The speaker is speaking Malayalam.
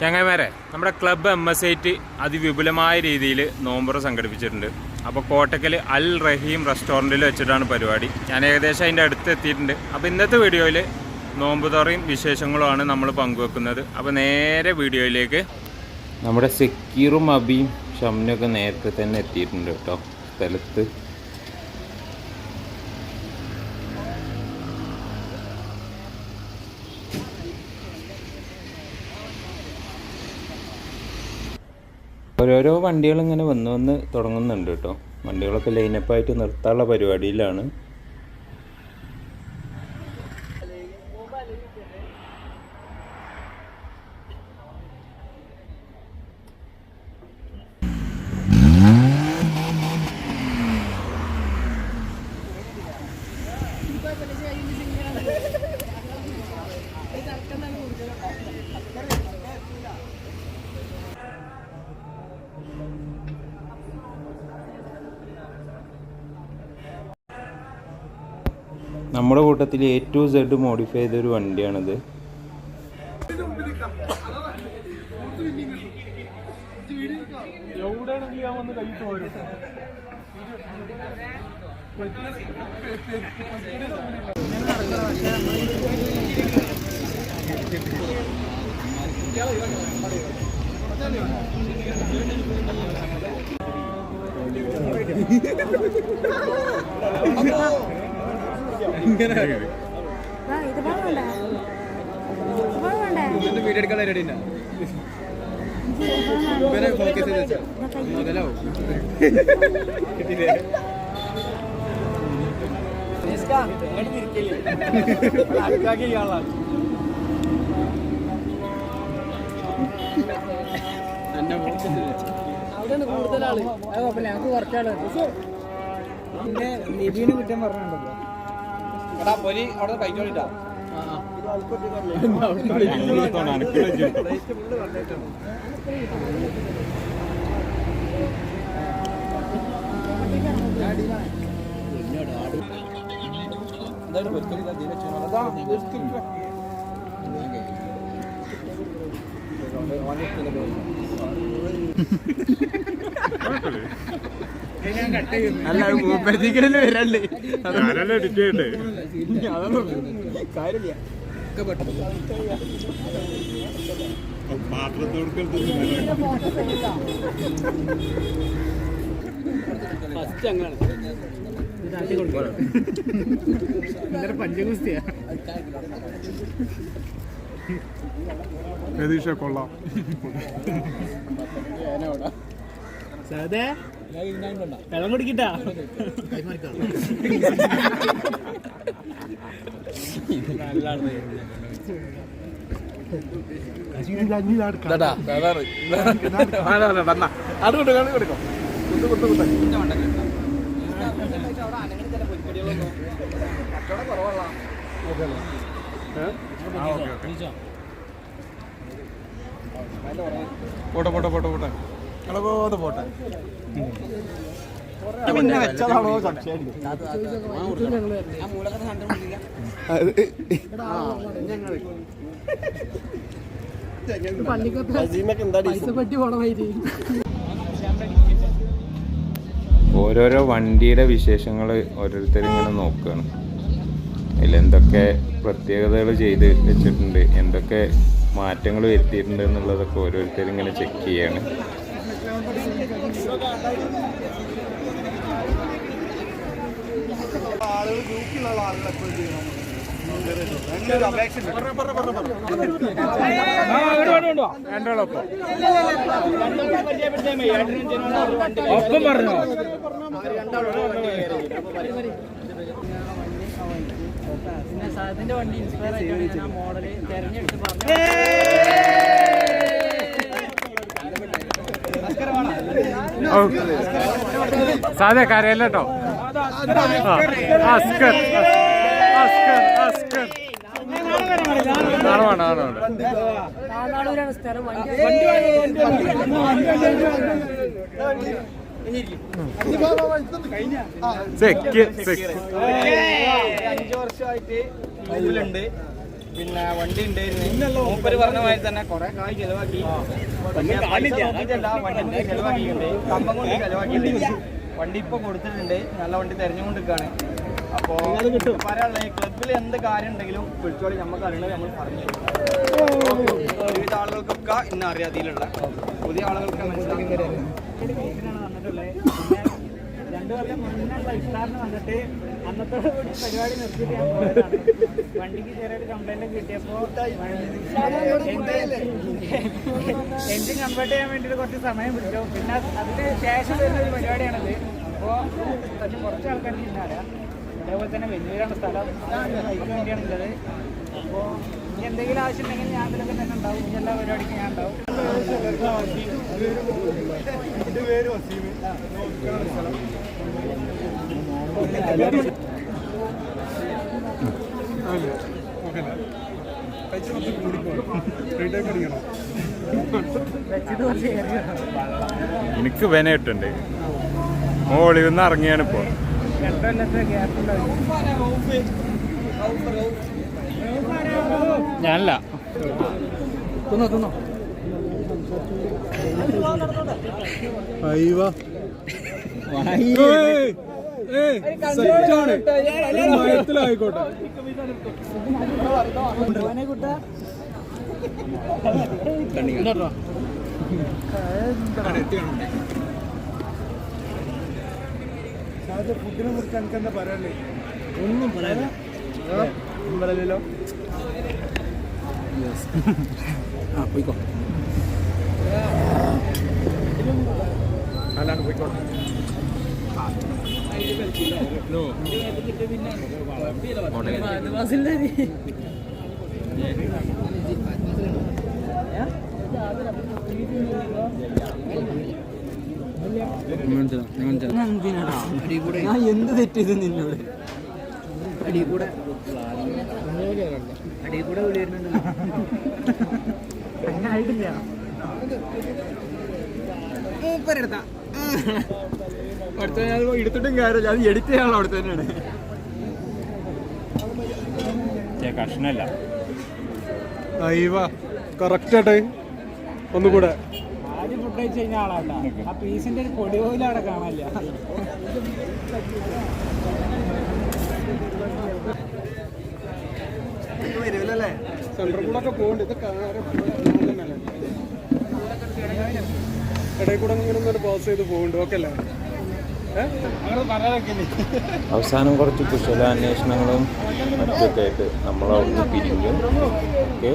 ചങ്ങായിമാരെ നമ്മുടെ ക്ലബ്ബ് എം എസ് ഐറ്റ് അതിവിപുലമായ രീതിയിൽ നോമ്പുറ സംഘടിപ്പിച്ചിട്ടുണ്ട്. അപ്പോൾ കോട്ടക്കൽ അൽ റഹീം റെസ്റ്റോറന്റിൽ വെച്ചിട്ടാണ് പരിപാടി. ഞാൻ ഏകദേശം അതിന്റെ അടുത്ത് എത്തിയിട്ടുണ്ട്. അപ്പോൾ ഇന്നത്തെ വീഡിയോയിൽ നോമ്പ് തുറയും വിശേഷങ്ങളുമാണ് നമ്മൾ പങ്കുവെക്കുന്നത്. അപ്പോൾ നേരെ വീഡിയോയിലേക്ക്. നമ്മുടെ സെക്കീറും അബിയും ഷംനൊക്കെ നേരത്തെ തന്നെ എത്തിയിട്ടുണ്ട് കേട്ടോ. സ്ഥലത്ത്. ഓരോരോ വണ്ടികൾ ഇങ്ങനെ വന്ന് വന്ന് തുടങ്ങുന്നുണ്ട് കേട്ടോ. വണ്ടികളൊക്കെ ലൈനപ്പായിട്ട് നിർത്താനുള്ള പരിപാടിയിലാണ്. നമ്മുടെ കൂട്ടത്തിൽ എ ടു സെഡ് മോഡിഫൈ ചെയ്തൊരു വണ്ടിയാണിത്. ആ, വേണ്ട. വീഡിയോ എടുക്കാൻ റെഡി ഇവരെ ഫോക്കസ് ചെയ്ത് വെച്ചാ. മുതലാവും. അവിടെയാണ് കൂടുതൽ ആൾ അത് കുഴപ്പമില്ല ഞങ്ങൾക്ക് കുറച്ചാൾ പിന്നെ നിബീന് കുറ്റം പറഞ്ഞിട്ടുണ്ടല്ലോ. എടാ പൊരി അവിടെ കഴിച്ചോളിട്ടാ. എന്തായാലും പൊരിക്കലില്ല ഇതിനെ ചെയ്യണം അതാ പൊരിക്കലില്ല അല്ല മൂപ്പരത്തേക്കല്ലേ വരല്ലേ അതൊന്നും കാര്യമില്ല ഒക്കെ പെട്ടെന്ന് ഫസ്റ്റ് പഞ്ചഗുസ്തിയാ രതീഷ കൊള്ളാം. സാധേ വെള്ളം കുടിക്കട്ടാ. അതുകൊണ്ട് കളി കൊടുക്കും. കുത്തു കുത്തു കുത്ത. പോട്ടെ പോട്ടെ പോട്ടെ പോട്ടെ. ഇളകോത് പോട്ടെ. പിന്നെ വെച്ചതാണോ സംശയം. പൈസ പറ്റി പോണമായിട്ട് ഓരോരോ വണ്ടിയുടെ വിശേഷങ്ങൾ ഓരോരുത്തർ ഇങ്ങനെ നോക്കുകയാണ് അതിലെന്തൊക്കെ പ്രത്യേകതകൾ ചെയ്ത് വെച്ചിട്ടുണ്ട് എന്തൊക്കെ മാറ്റങ്ങൾ വരുത്തിയിട്ടുണ്ട് എന്നുള്ളതൊക്കെ ഓരോരുത്തർ ഇങ്ങനെ ചെക്ക് ചെയ്യാണ്. ഒപ്പം പറഞ്ഞോ പിന്നെ സാധനത്തിന്റെ വണ്ടി ഇൻസ്പയർ ആയിട്ടാണ് ഞാൻ മോഡൽ തെരഞ്ഞെടുത്ത് പറഞ്ഞു സാധേ കേട്ടോ അസ്കർ അസ്കർ അസ്കർ സെക്ക് സെക്ക്. അഞ്ചു വർഷമായിട്ട് ഇതിലുണ്ട് പിന്നെ വണ്ടി ഉണ്ടായിരുന്നു. മൂപ്പര് പറഞ്ഞ മാതിരി തന്നെ കുറെ കായ് ചെലവാക്കി. നോക്കിയിട്ടല്ല വണ്ടി ചെലവാക്കിയിട്ടുണ്ട്? കമ്പം കൊണ്ട് ചെലവാക്കിയിട്ടുണ്ട്. വണ്ടി ഇപ്പൊ കൊടുത്തിട്ടുണ്ട്. നല്ല വണ്ടി തെരഞ്ഞുകൊണ്ടിരിക്കുകയാണ് അപ്പോ പറയാനുള്ള ക്ലബിൽ എന്ത് കാര്യം ഉണ്ടെങ്കിലും വിളിച്ചോളി. നമുക്ക് അറിയണത് നമ്മൾ പറഞ്ഞു തരും. വിവിധ ആളുകൾക്കൊക്കെ ഇന്ന് അറിയാതിലുള്ള പുതിയ ആളുകൾക്ക് മനസ്സിലാക്കി രണ്ടു കൊല്ലം മുന്നുള്ള ഇഫ്താറിന് വന്നിട്ട് പരിപാടി നിർത്തിയിട്ട് വണ്ടിക്ക് ചെറിയൊരു കംപ്ലൈന്റ് കിട്ടിയപ്പോൾ എഞ്ചിൻ കൺവേർട്ട് ചെയ്യാൻ വേണ്ടിയിട്ട് കുറച്ച് സമയം പിടിച്ചു. പിന്നെ അതിന് ശേഷം വരുന്ന ഒരു പരിപാടിയാണത്. അപ്പോൾ തന്നെ കുറച്ച് ആൾക്കാർക്ക് ഇന്നറിയാം അതേപോലെ തന്നെ വലിയൊരാണ് സ്ഥലം. ബൈക്ക് വേണ്ടിയാണുള്ളത് അപ്പോൾ ഇനി എന്തെങ്കിലും ആവശ്യം ഉണ്ടെങ്കിൽ ഞാൻ ഇതിലൊക്കെ തന്നെ ഉണ്ടാവും. എല്ലാ പരിപാടിക്കും ഞാൻ ഉണ്ടാവും. എനിക്ക് വെനയിട്ടുണ്ട് മോളിൽ നിന്ന് ഇറങ്ങിയാണ് ഇപ്പോ. ഞാനല്ല. തിന്നോ തിന്നോ. മയത്തിലായിക്കോട്ടെ ഫുഡിനെ കുറിച്ച് എനിക്ക് എന്താ പറയാനേ ഒന്നും പറയാനില്ല പറയല്ലോ ആ പോയിക്കോ. ഞാൻ എന്ത് തെറ്റ് നിന്നോട് അടി കൂടെ അടി കൂടെ മൂപ്പരെടുത്ത. അടുത്ത ഞാൻ എടുത്തിട്ടും കാര്യമില്ല. അത് എഡിറ്റ് ചെയ്യാനുള്ള അവിടെ തന്നെയാണ്. കഷ്ണല്ല കറക്റ്റ് ആട്ടെ ഒന്നുകൂടെ. ആദ്യം ഫുഡ് കഴിച്ച് കഴിഞ്ഞ ആ പീസിന്റെ ഒരു പൊടി പോലും അവിടെ കാണാനില്ല. വരുമല്ലേ സെൻട്രൽ കൂടെ ഒക്കെ പോകുന്നുണ്ട് ഇത് കാര്യം ഇടയിൽ കൂടെ ഇങ്ങനെ ഒന്ന് പാസ് ചെയ്ത് പോകുന്നുണ്ട് ഓക്കെ അല്ലേ അവസാനം കുറച്ച് കുശലാന്വേഷണങ്ങളും മറ്റൊക്കെ ആയിട്ട് നമ്മളവിടുന്ന് പിരിഞ്ഞു. ഓക്കെ